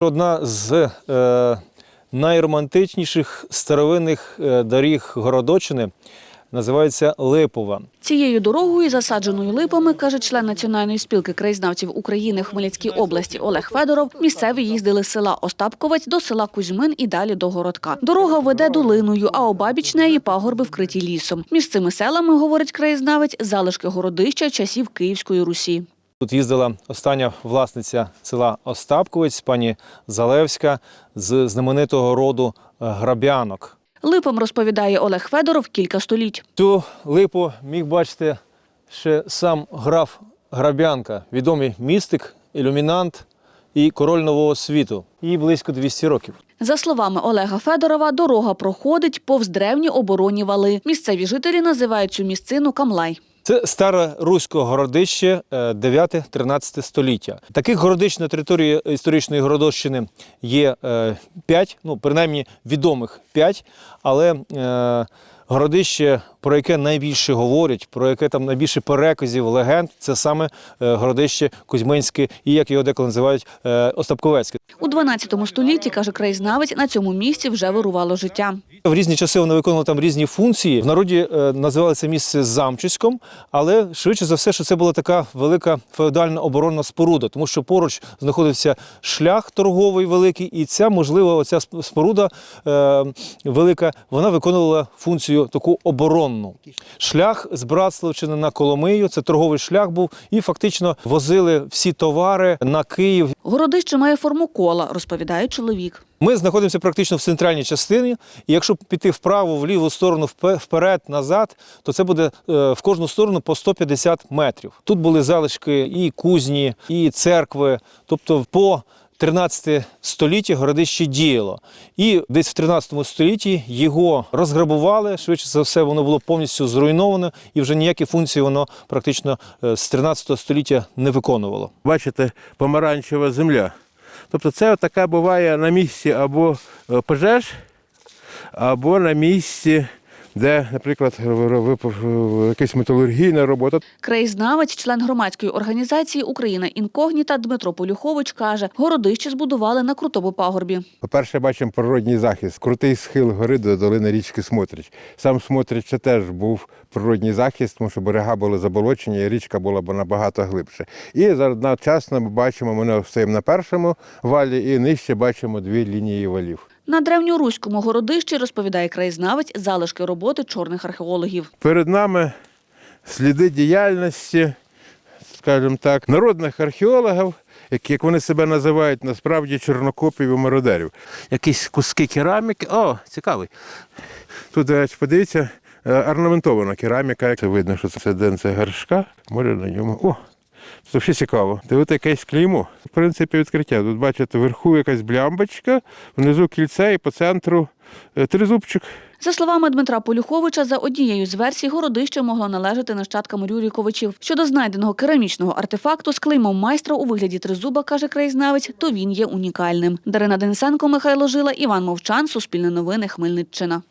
Одна з е, найромантичніших старовинних е, доріг Городочини називається Липова. Цією дорогою, засадженою липами, каже член Національної спілки краєзнавців України Хмельницькій області Олег Федоров, місцеві їздили з села Остапковець до села Кузьмин і далі до городка. Дорога веде долиною, а обабіч неї пагорби вкриті лісом. Між цими селами, говорить краєзнавець, залишки городища часів Київської Русі. Тут їздила остання власниця села Остапковець, пані Залевська, з знаменитого роду е, грабянок. Липам, розповідає Олег Федоров, кілька століть. Цю липу міг бачити ще сам граф Грабянка, відомий містик, ілюмінант і король нового світу. Їй близько 200 років. За словами Олега Федорова, дорога проходить повз древні оборонні вали. Місцеві жителі називають цю місцину Камлай. Це старе руське городище 9-13 століття. Таких городищ на території історичної Городощини є 5, ну принаймні відомих 5, але е, городище, про яке найбільше говорять, про яке там найбільше переказів, легенд, це саме е, городище Кузьминське і як його деколи називають е, Остапковецьке. У 12 столітті, каже краєзнавець, на цьому місці вже вирувало життя. В різні часи вони виконували там різні функції. В народі е, називали це місце замчиськом, але швидше за все, що це була така велика феодальна оборонна споруда, тому що поруч знаходився шлях торговий великий, і ця, можливо, оця споруда е, велика, вона виконувала функцію таку оборонну. Шлях з Братславщини на Коломию, це торговий шлях був, і фактично возили всі товари на Київ, Городище має форму кола, розповідає чоловік. ми знаходимося практично в центральній частині, і якщо піти вправо, в ліву сторону, вперед, назад, то це буде е, в кожну сторону по 150 метрів. Тут були залишки і кузні, і церкви, тобто по 13 столітті городище діяло. І десь в 13 столітті його розграбували. Швидше за все, воно було повністю зруйновано, і вже ніякі функції воно практично е, з 13 століття не виконувало. Бачите, помаранчева земля. Тобто це така буває на місці або е, пожеж, або на місці, де, наприклад, якась металургійна робота. Краєзнавець, член громадської організації Україна Інкогніта Дмитро Полюхович каже, городище збудували на крутому пагорбі. По-перше, бачимо природній захист, крутий схил гори до долини річки Смотрич. Сам Смотрич це теж був природній захист, тому що берега були заболочені, і річка була б набагато глибше. І одночасно ми бачимо, ми стоїмо на першому валі, і нижче бачимо дві лінії валів. На древньоруському городищі, розповідає краєзнавець, залишки роботи чорних археологів. Перед нами сліди діяльності, скажімо так, народних археологів, які, як вони себе називають, насправді чорнокопів і мародерів. Якісь куски кераміки. О, цікавий. Тут, подивіться, е, орнаментована кераміка. Це видно, що це денце горшка. Може на ньому. О! Це ще цікаво. Дивити якесь клеймо. В принципі, відкриття. Тут бачите, вверху якась блямбочка, внизу кільце і по центру е, тризубчик. За словами Дмитра Полюховича, за однією з версій городище могло належати нащадкам Рюріковичів. Щодо знайденого керамічного артефакту з клеймом майстра у вигляді тризуба, каже краєзнавець, то він є унікальним. Дарина Денисенко, Михайло Жила, Іван Мовчан, Суспільне новини, Хмельниччина.